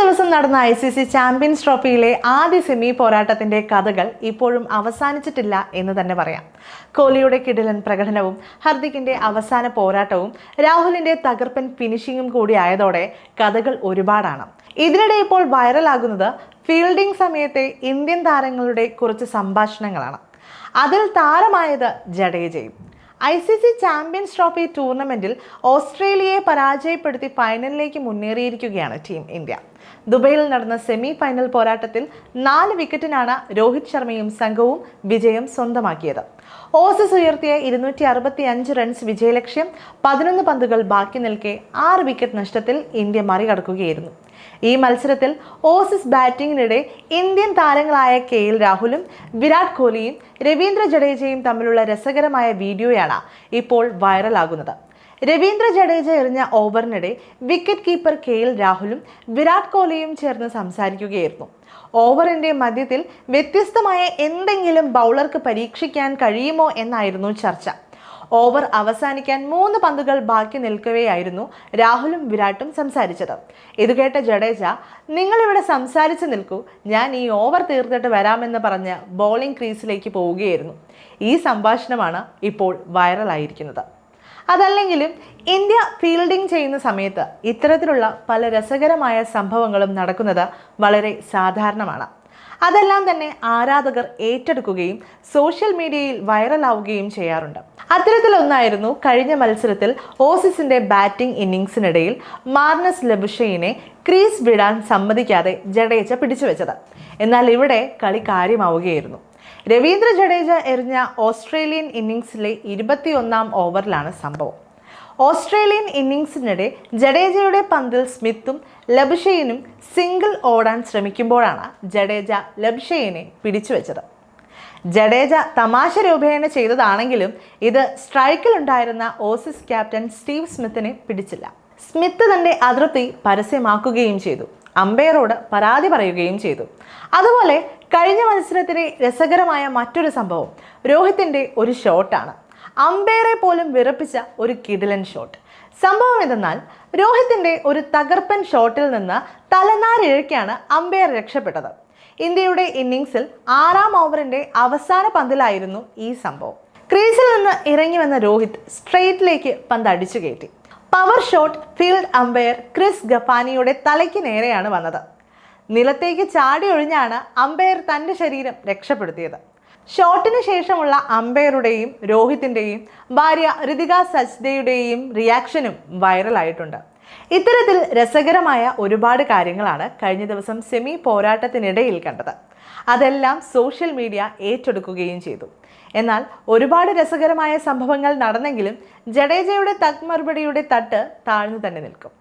ദിവസം നടന്ന I C C champions ട്രോഫിയിലെ ആദ്യ സെമി പോരാട്ടത്തിന്റെ കഥകൾ ഇപ്പോഴും അവസാനിച്ചിട്ടില്ല എന്ന് തന്നെ പറയാം. കോഹ്ലിയുടെ കിടിലൻ പ്രകടനവും ഹർദിക്കിന്റെ അവസാന പോരാട്ടവും രാഹുലിന്റെ തകർപ്പൻ ഫിനിഷിങ്ങും കൂടി ആയതോടെ കഥകൾ ഒരുപാടാണ്. ഇതിനിടെ ഇപ്പോൾ വൈറലാകുന്നത് ഫീൽഡിംഗ് സമയത്തെ ഇന്ത്യൻ താരങ്ങളുടെ കുറച്ച് സംഭാഷണങ്ങളാണ്. അതിൽ താരമായത് ജഡേജയും. I C C champions trophy ടൂർണമെന്റിൽ ഓസ്ട്രേലിയയെ പരാജയപ്പെടുത്തി ഫൈനലിലേക്ക് മുന്നേറിയിരിക്കുകയാണ് ടീം ഇന്ത്യ. ദുബൈയിൽ നടന്ന സെമി ഫൈനൽ പോരാട്ടത്തിൽ നാല് വിക്കറ്റിനാണ് രോഹിത് ശർമ്മയും സംഘവും വിജയം സ്വന്തമാക്കിയത്. ഓസസ് ഉയർത്തിയ ഇരുന്നൂറ്റി അറുപത്തി അഞ്ച് റൺസ് വിജയലക്ഷ്യം പതിനൊന്ന് പന്തുകൾ ബാക്കി നിൽക്കെ ആറ് വിക്കറ്റ് നഷ്ടത്തിൽ ഇന്ത്യ മറികടക്കുകയായിരുന്നു. ഈ മത്സരത്തിൽ ഓസസ് ബാറ്റിംഗിനിടെ ഇന്ത്യൻ താരങ്ങളായ കെ എൽ രാഹുലും വിരാട് കോഹ്ലിയും രവീന്ദ്ര ജഡേജയും തമ്മിലുള്ള രസകരമായ വീഡിയോയാണ് ഇപ്പോൾ വൈറലാകുന്നത് രവീന്ദ്ര ജഡേജ എറിഞ്ഞ ഓവറിനിടെ വിക്കറ്റ് കീപ്പർ കെ എൽ രാഹുലും വിരാട് കോഹ്ലിയും ചേർന്ന് സംസാരിക്കുകയായിരുന്നു. ഓവറിന്റെ മധ്യത്തിൽ വ്യത്യസ്തമായ എന്തെങ്കിലും ബൗളർക്ക് പരീക്ഷിക്കാൻ കഴിയുമോ എന്നായിരുന്നു ചർച്ച. ഓവർ അവസാനിക്കാൻ മൂന്ന് പന്തുകൾ ബാക്കി നിൽക്കുകയായിരുന്നു രാഹുലും വിരാട്ടും സംസാരിച്ചത്. ഇത് കേട്ട ജഡേജ നിങ്ങളിവിടെ സംസാരിച്ചു നിൽക്കൂ. ഞാൻ ഈ ഓവർ തീർത്തിട്ട് വരാമെന്ന് പറഞ്ഞ് ബോളിംഗ് ക്രീസിലേക്ക് പോവുകയായിരുന്നു. ഈ സംഭാഷണമാണ് ഇപ്പോൾ വൈറലായിരിക്കുന്നത്. അതല്ലെങ്കിലും ഇന്ത്യ ഫീൽഡിംഗ് ചെയ്യുന്ന സമയത്ത് ഇത്തരത്തിലുള്ള പല രസകരമായ സംഭവങ്ങളും നടക്കുന്നത് വളരെ സാധാരണമാണ്. അതെല്ലാം തന്നെ ആരാധകർ ഏറ്റെടുക്കുകയും സോഷ്യൽ മീഡിയയിൽ വൈറലാവുകയും ചെയ്യാറുണ്ട്. അത്തരത്തിലൊന്നായിരുന്നു കഴിഞ്ഞ മത്സരത്തിൽ ഓസീസിന്റെ ബാറ്റിംഗ് ഇന്നിങ്സിനിടയിൽ മാർനസ് ലബുഷയിനെ ക്രീസ് വിടാൻ സമ്മതിക്കാതെ ജഡേജ പിടിച്ചുവെച്ചത്. എന്നാൽ ഇവിടെ കളി കാര്യമാവുകയായിരുന്നു. രവീന്ദ്ര ജഡേജ എറിഞ്ഞ ഓസ്ട്രേലിയൻ ഇന്നിങ്സിലെ ഇരുപത്തിയൊന്നാം ഓവറിലാണ് സംഭവം. ഓസ്ട്രേലിയൻ ഇന്നിങ്സിനിടെ ജഡേജയുടെ പന്തിൽ സ്മിത്തും ലബ്ഷെയിനും സിംഗിൾ ഓടാൻ ശ്രമിക്കുമ്പോഴാണ് ജഡേജ ലബുഷയിനെ പിടിച്ചുവെച്ചത്. ജഡേജ തമാശ രൂപേണ ചെയ്തതാണെങ്കിലും ഇത് സ്ട്രൈക്കിലുണ്ടായിരുന്ന ഓസിസ് ക്യാപ്റ്റൻ സ്റ്റീവ് സ്മിത്തിനെ പിടിച്ചില്ല. സ്മിത്ത് തന്റെ അതൃപ്തി പരസ്യമാക്കുകയും ചെയ്തു. അമ്പയറോട് പരാതി പറയുകയും ചെയ്തു. അതുപോലെ കഴിഞ്ഞ മത്സരത്തിലെ രസകരമായ മറ്റൊരു സംഭവം. രോഹിത്തിന്റെ ഒരു ഷോട്ടാണ്. അമ്പയറെ പോലും വിറപ്പിച്ച ഒരു കിടിലൻ ഷോട്ട്. സംഭവം എന്തെന്നാൽ രോഹിത്തിന്റെ ഒരു തകർപ്പൻ ഷോട്ടിൽ നിന്ന് തലനാരിഴയ്ക്കാണ് അമ്പയർ രക്ഷപ്പെട്ടത്. ഇന്ത്യയുടെ ഇന്നിംഗ്സിൽ ആറാം ഓവറിന്റെ അവസാന പന്തിലായിരുന്നു ഈ സംഭവം. ക്രീസിൽ നിന്ന് ഇറങ്ങി വന്ന രോഹിത് സ്ട്രെയിറ്റിലേക്ക് പന്ത് അടിച്ചു കയറ്റി. Power shot field umpire Chris ഗഫാനിയുടെ തലയ്ക്ക് നേരെയാണ് വന്നത്. നിലത്തേക്ക് ചാടി ഒഴിഞ്ഞാണ് അമ്പയർ തന്റെ ശരീരം രക്ഷപ്പെടുത്തിയത്. ഷോട്ടിന് ശേഷമുള്ള അമ്പയറുടെയും രോഹിത്തിന്റെയും ഭാര്യ ഋതിക സജ്ദയുടെയും റിയാക്ഷനും വൈറലായിട്ടുണ്ട് ഇത്തരത്തിൽ രസകരമായ ഒരുപാട് കാര്യങ്ങളാണ് കഴിഞ്ഞ ദിവസം സെമി പോരാട്ടത്തിനിടയിൽ കണ്ടത്. അതെല്ലാം സോഷ്യൽ മീഡിയ ഏറ്റെടുക്കുകയും ചെയ്തു. എന്നാൽ ഒരുപാട് രസകരമായ സംഭവങ്ങൾ നടന്നെങ്കിലും ജഡേജയുടെ തക് മറുപടിയുടെ തട്ട് താഴ്ന്നു തന്നെ നിൽക്കും.